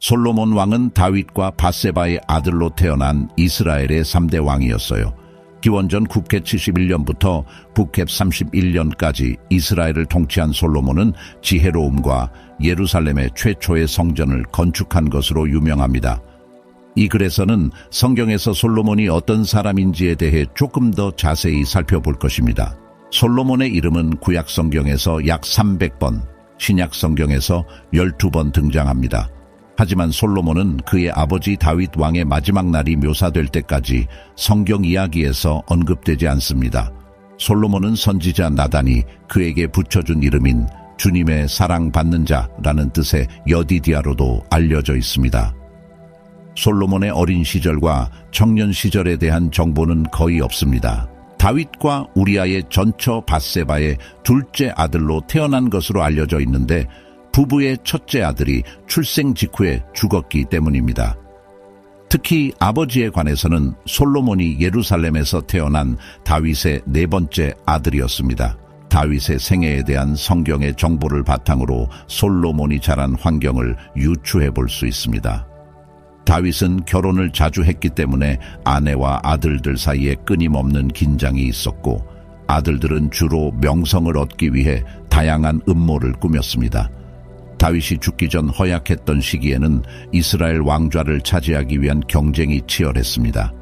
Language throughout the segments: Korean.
솔로몬 왕은 다윗과 바세바의 아들로 태어난 이스라엘의 3대 왕이었어요. 기원전 국회 71년부터 북해 31년까지 이스라엘을 통치한 솔로몬은 지혜로움과 예루살렘의 최초의 성전을 건축한 것으로 유명합니다. 이 글에서는 성경에서 솔로몬이 어떤 사람인지에 대해 조금 더 자세히 살펴볼 것입니다. 솔로몬의 이름은 구약 성경에서 약 300번, 신약 성경에서 12번 등장합니다. 하지만 솔로몬은 그의 아버지 다윗 왕의 마지막 날이 묘사될 때까지 성경 이야기에서 언급되지 않습니다. 솔로몬은 선지자 나단이 그에게 붙여준 이름인 주님의 사랑받는 자라는 뜻의 여디디아로도 알려져 있습니다. 솔로몬의 어린 시절과 청년 시절에 대한 정보는 거의 없습니다. 다윗과 우리아의 전처 바세바의 둘째 아들로 태어난 것으로 알려져 있는데 부부의 첫째 아들이 출생 직후에 죽었기 때문입니다. 특히 아버지에 관해서는 솔로몬이 예루살렘에서 태어난 다윗의 네 번째 아들이었습니다. 다윗의 생애에 대한 성경의 정보를 바탕으로 솔로몬이 자란 환경을 유추해 볼 수 있습니다. 다윗은 결혼을 자주 했기 때문에 아내와 아들들 사이에 끊임없는 긴장이 있었고 아들들은 주로 명성을 얻기 위해 다양한 음모를 꾸몄습니다. 다윗이 죽기 전 허약했던 시기에는 이스라엘 왕좌를 차지하기 위한 경쟁이 치열했습니다.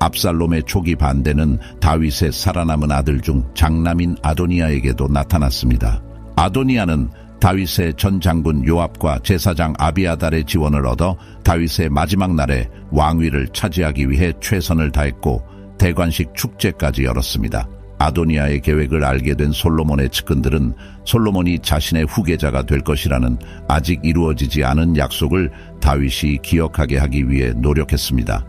압살롬의 초기 반대는 다윗의 살아남은 아들 중 장남인 아도니아에게도 나타났습니다. 아도니아는 다윗의 전 장군 요압과 제사장 아비아달의 지원을 얻어 다윗의 마지막 날에 왕위를 차지하기 위해 최선을 다했고 대관식 축제까지 열었습니다. 아도니아의 계획을 알게 된 솔로몬의 측근들은 솔로몬이 자신의 후계자가 될 것이라는 아직 이루어지지 않은 약속을 다윗이 기억하게 하기 위해 노력했습니다.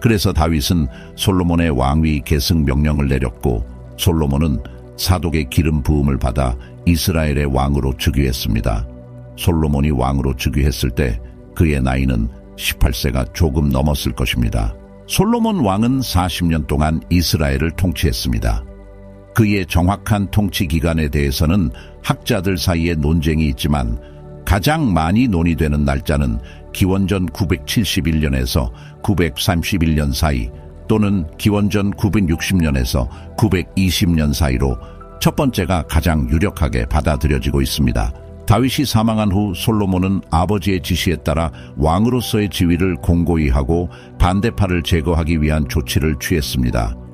그래서 다윗은 솔로몬의 왕위 계승 명령을 내렸고 솔로몬은 사독의 기름 부음을 받아 이스라엘의 왕으로 즉위했습니다. 솔로몬이 왕으로 즉위했을 때 그의 나이는 18세가 조금 넘었을 것입니다. 솔로몬 왕은 40년 동안 이스라엘을 통치했습니다. 그의 정확한 통치 기간에 대해서는 학자들 사이에 논쟁이 있지만 가장 많이 논의되는 날짜는 기원전 971년에서 931년 사이 또는 기원전 960년에서 920년 사이로 첫 번째가 가장 유력하게 받아들여지고 있습니다. 다윗이 사망한 후 솔로몬은 아버지의 지시에 따라 왕으로서의 지위를 공고히 하고 반대파를 제거하기 위한 조치를 취했습니다.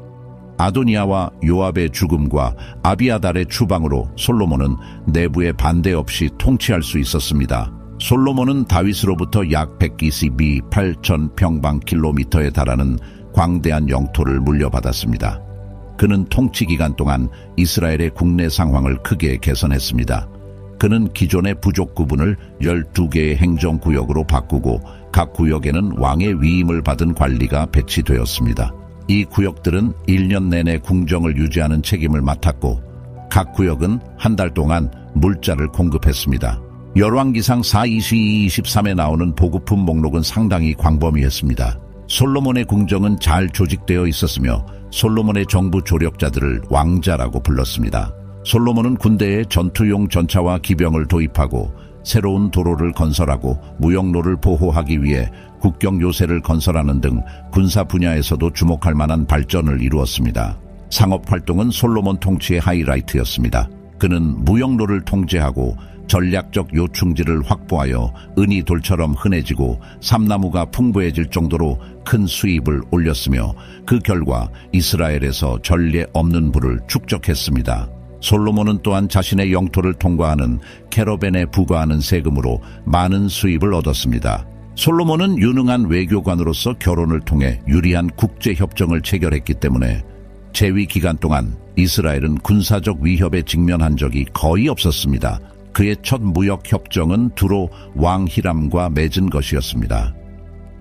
아도니아와 요압의 죽음과 아비아달의 추방으로 솔로몬은 내부의 반대 없이 통치할 수 있었습니다. 솔로몬은 다윗으로부터 약 122, 8천 평방 킬로미터에 달하는 광대한 영토를 물려받았습니다. 그는 통치 기간 동안 이스라엘의 국내 상황을 크게 개선했습니다. 그는 기존의 부족 구분을 12개의 행정구역으로 바꾸고 각 구역에는 왕의 위임을 받은 관리가 배치되었습니다. 이 구역들은 1년 내내 궁정을 유지하는 책임을 맡았고 각 구역은 한 달 동안 물자를 공급했습니다. 열왕기상 4, 22, 23에 나오는 보급품 목록은 상당히 광범위했습니다. 솔로몬의 궁정은 잘 조직되어 있었으며 솔로몬의 정부 조력자들을 왕자라고 불렀습니다. 솔로몬은 군대에 전투용 전차와 기병을 도입하고 새로운 도로를 건설하고 무역로를 보호하기 위해 국경 요새를 건설하는 등 군사 분야에서도 주목할 만한 발전을 이루었습니다. 상업 활동은 솔로몬 통치의 하이라이트였습니다. 그는 무역로를 통제하고 전략적 요충지를 확보하여 은이 돌처럼 흔해지고 삼나무가 풍부해질 정도로 큰 수입을 올렸으며 그 결과 이스라엘에서 전례 없는 부를 축적했습니다. 솔로몬은 또한 자신의 영토를 통과하는 캐러벤에 부과하는 세금으로 많은 수입을 얻었습니다. 솔로몬은 유능한 외교관으로서 결혼을 통해 유리한 국제 협정을 체결했기 때문에 재위 기간 동안 이스라엘은 군사적 위협에 직면한 적이 거의 없었습니다. 그의 첫 무역 협정은 두로 왕 히람과 맺은 것이었습니다.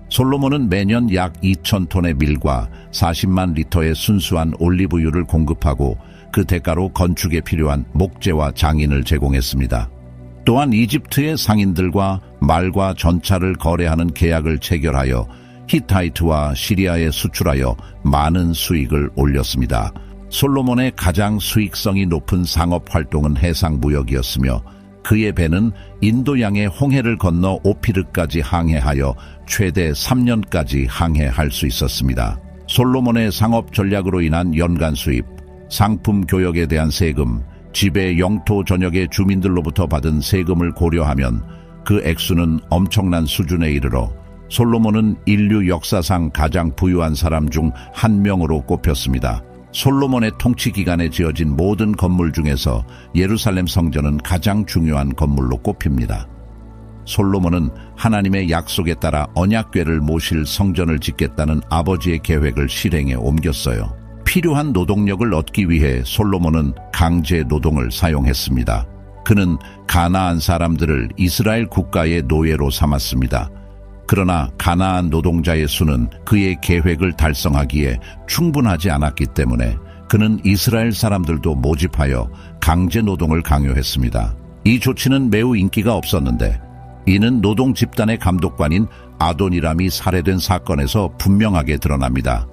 솔로몬은 매년 약 2천 톤의 밀과 40만 리터의 순수한 올리브유를 공급하고 그 대가로 건축에 필요한 목재와 장인을 제공했습니다. 또한 이집트의 상인들과 말과 전차를 거래하는 계약을 체결하여 히타이트와 시리아에 수출하여 많은 수익을 올렸습니다. 솔로몬의 가장 수익성이 높은 상업 활동은 해상 무역이었으며 그의 배는 인도양의 홍해를 건너 오피르까지 항해하여 최대 3년까지 항해할 수 있었습니다. 솔로몬의 상업 전략으로 인한 연간 수입, 상품 교역에 대한 세금, 지배 영토 전역의 주민들로부터 받은 세금을 고려하면 그 액수는 엄청난 수준에 이르러 솔로몬은 인류 역사상 가장 부유한 사람 중 한 명으로 꼽혔습니다. 솔로몬의 통치 기간에 지어진 모든 건물 중에서 예루살렘 성전은 가장 중요한 건물로 꼽힙니다. 솔로몬은 하나님의 약속에 따라 언약궤를 모실 성전을 짓겠다는 아버지의 계획을 실행에 옮겼어요. 필요한 노동력을 얻기 위해 솔로몬은 강제 노동을 사용했습니다. 그는 가나안 사람들을 이스라엘 국가의 노예로 삼았습니다. 그러나 가나안 노동자의 수는 그의 계획을 달성하기에 충분하지 않았기 때문에 그는 이스라엘 사람들도 모집하여 강제 노동을 강요했습니다. 이 조치는 매우 인기가 없었는데 이는 노동 집단의 감독관인 아도니람이 살해된 사건에서 분명하게 드러납니다.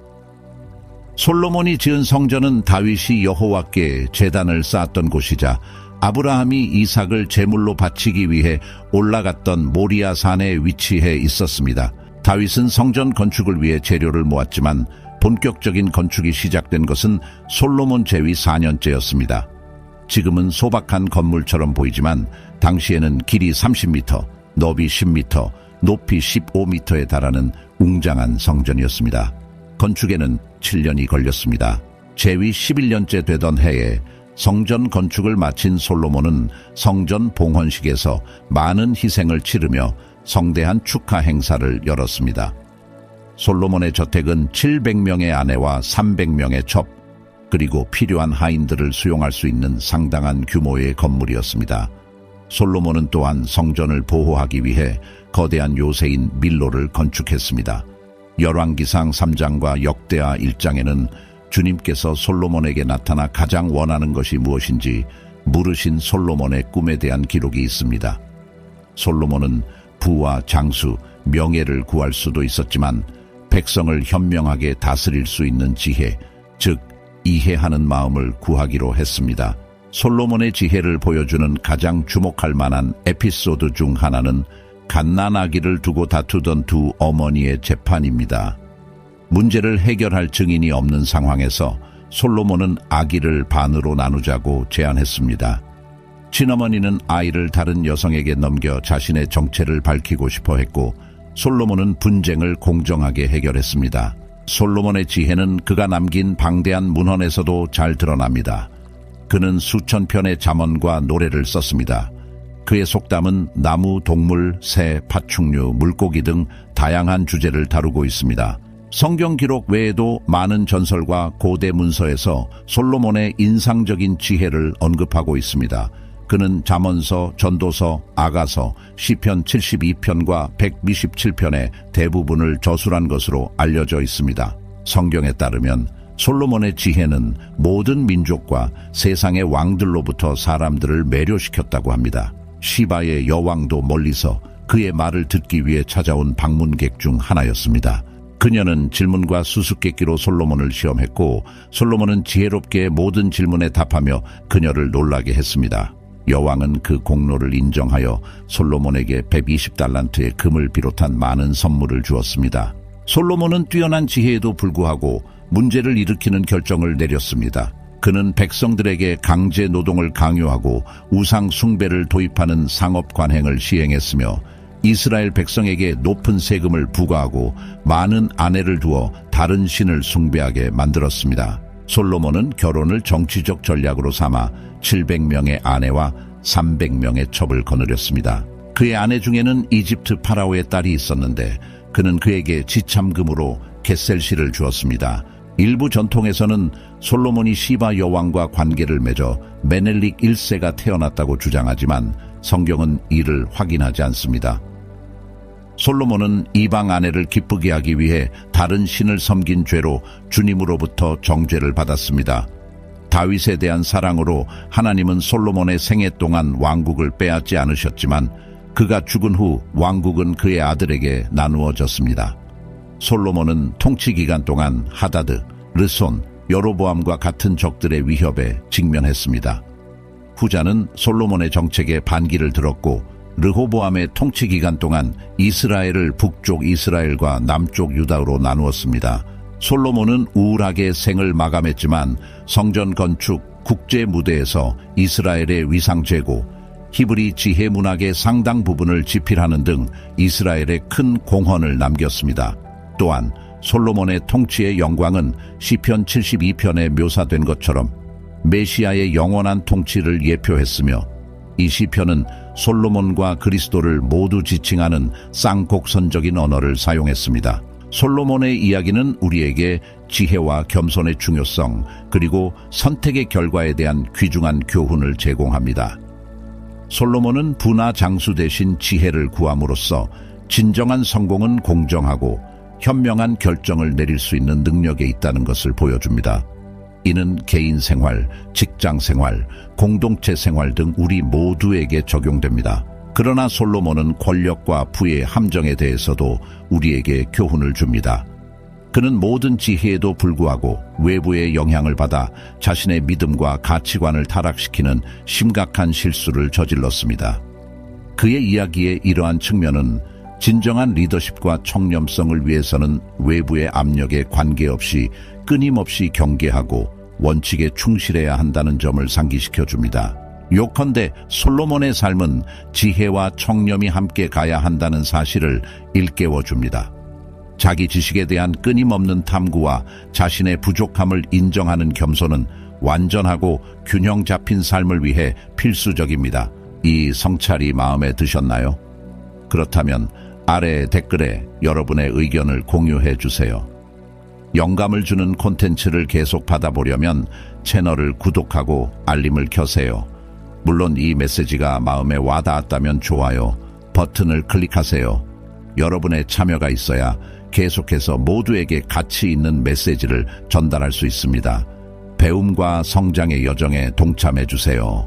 솔로몬이 지은 성전은 다윗이 여호와께 제단을 쌓았던 곳이자 아브라함이 이삭을 제물로 바치기 위해 올라갔던 모리아 산에 위치해 있었습니다. 다윗은 성전 건축을 위해 재료를 모았지만 본격적인 건축이 시작된 것은 솔로몬 제위 4년째였습니다. 지금은 소박한 건물처럼 보이지만 당시에는 길이 30m, 너비 10m, 높이 15m에 달하는 웅장한 성전이었습니다. 건축에는 7년이 걸렸습니다. 제위 11년째 되던 해에 성전 건축을 마친 솔로몬은 성전 봉헌식에서 많은 희생을 치르며 성대한 축하 행사를 열었습니다. 솔로몬의 저택은 700명의 아내와 300명의 첩, 그리고 필요한 하인들을 수용할 수 있는 상당한 규모의 건물이었습니다. 솔로몬은 또한 성전을 보호하기 위해 거대한 요새인 밀로를 건축했습니다. 열왕기상 3장과 역대하 1장에는 주님께서 솔로몬에게 나타나 가장 원하는 것이 무엇인지 물으신 솔로몬의 꿈에 대한 기록이 있습니다. 솔로몬은 부와 장수, 명예를 구할 수도 있었지만 백성을 현명하게 다스릴 수 있는 지혜, 즉 이해하는 마음을 구하기로 했습니다. 솔로몬의 지혜를 보여주는 가장 주목할 만한 에피소드 중 하나는 갓난아기를 두고 다투던 두 어머니의 재판입니다. 문제를 해결할 증인이 없는 상황에서 솔로몬은 아기를 반으로 나누자고 제안했습니다. 친어머니는 아이를 다른 여성에게 넘겨 자신의 정체를 밝히고 싶어 했고 솔로몬은 분쟁을 공정하게 해결했습니다. 솔로몬의 지혜는 그가 남긴 방대한 문헌에서도 잘 드러납니다. 그는 수천 편의 잠언과 노래를 썼습니다. 그의 속담은 나무, 동물, 새, 파충류, 물고기 등 다양한 주제를 다루고 있습니다. 성경 기록 외에도 많은 전설과 고대 문서에서 솔로몬의 인상적인 지혜를 언급하고 있습니다. 그는 잠언서, 전도서, 아가서, 시편 72편과 127편의 대부분을 저술한 것으로 알려져 있습니다. 성경에 따르면 솔로몬의 지혜는 모든 민족과 세상의 왕들로부터 사람들을 매료시켰다고 합니다. 시바의 여왕도 멀리서 그의 말을 듣기 위해 찾아온 방문객 중 하나였습니다. 그녀는 질문과 수수께끼로 솔로몬을 시험했고 솔로몬은 지혜롭게 모든 질문에 답하며 그녀를 놀라게 했습니다. 여왕은 그 공로를 인정하여 솔로몬에게 120달란트의 금을 비롯한 많은 선물을 주었습니다. 솔로몬은 뛰어난 지혜에도 불구하고 문제를 일으키는 결정을 내렸습니다. 그는 백성들에게 강제 노동을 강요하고 우상 숭배를 도입하는 상업 관행을 시행했으며 이스라엘 백성에게 높은 세금을 부과하고 많은 아내를 두어 다른 신을 숭배하게 만들었습니다. 솔로몬은 결혼을 정치적 전략으로 삼아 700명의 아내와 300명의 첩을 거느렸습니다. 그의 아내 중에는 이집트 파라오의 딸이 있었는데 그는 그에게 지참금으로 겟셀시를 주었습니다. 일부 전통에서는 솔로몬이 시바 여왕과 관계를 맺어 메넬릭 1세가 태어났다고 주장하지만 성경은 이를 확인하지 않습니다. 솔로몬은 이방 아내를 기쁘게 하기 위해 다른 신을 섬긴 죄로 주님으로부터 정죄를 받았습니다. 다윗에 대한 사랑으로 하나님은 솔로몬의 생애 동안 왕국을 빼앗지 않으셨지만 그가 죽은 후 왕국은 그의 아들에게 나누어졌습니다. 솔로몬은 통치 기간 동안 하다드, 르손, 여로보암과 같은 적들의 위협에 직면했습니다. 후자는 솔로몬의 정책에 반기를 들었고 르호보암의 통치 기간 동안 이스라엘을 북쪽 이스라엘과 남쪽 유다로 나누었습니다. 솔로몬은 우울하게 생을 마감했지만 성전 건축 국제 무대에서 이스라엘의 위상 제고, 히브리 지혜 문학의 상당 부분을 집필하는 등 이스라엘에 큰 공헌을 남겼습니다. 또한 솔로몬의 통치의 영광은 시편 72편에 묘사된 것처럼 메시아의 영원한 통치를 예표했으며 이 시편은 솔로몬과 그리스도를 모두 지칭하는 쌍곡선적인 언어를 사용했습니다. 솔로몬의 이야기는 우리에게 지혜와 겸손의 중요성 그리고 선택의 결과에 대한 귀중한 교훈을 제공합니다. 솔로몬은 분하 장수 대신 지혜를 구함으로써 진정한 성공은 공정하고 현명한 결정을 내릴 수 있는 능력에 있다는 것을 보여줍니다. 이는 개인 생활, 직장 생활, 공동체 생활 등 우리 모두에게 적용됩니다. 그러나 솔로몬은 권력과 부의 함정에 대해서도 우리에게 교훈을 줍니다. 그는 모든 지혜에도 불구하고 외부의 영향을 받아 자신의 믿음과 가치관을 타락시키는 심각한 실수를 저질렀습니다. 그의 이야기의 이러한 측면은 진정한 리더십과 청렴성을 위해서는 외부의 압력에 관계없이 끊임없이 경계하고 원칙에 충실해야 한다는 점을 상기시켜 줍니다. 요컨대 솔로몬의 삶은 지혜와 청렴이 함께 가야 한다는 사실을 일깨워 줍니다. 자기 지식에 대한 끊임없는 탐구와 자신의 부족함을 인정하는 겸손은 완전하고 균형 잡힌 삶을 위해 필수적입니다. 이 성찰이 마음에 드셨나요? 그렇다면 아래 댓글에 여러분의 의견을 공유해 주세요. 영감을 주는 콘텐츠를 계속 받아보려면 채널을 구독하고 알림을 켜세요. 물론 이 메시지가 마음에 와닿았다면 좋아요 버튼을 클릭하세요. 여러분의 참여가 있어야 계속해서 모두에게 가치 있는 메시지를 전달할 수 있습니다. 배움과 성장의 여정에 동참해 주세요.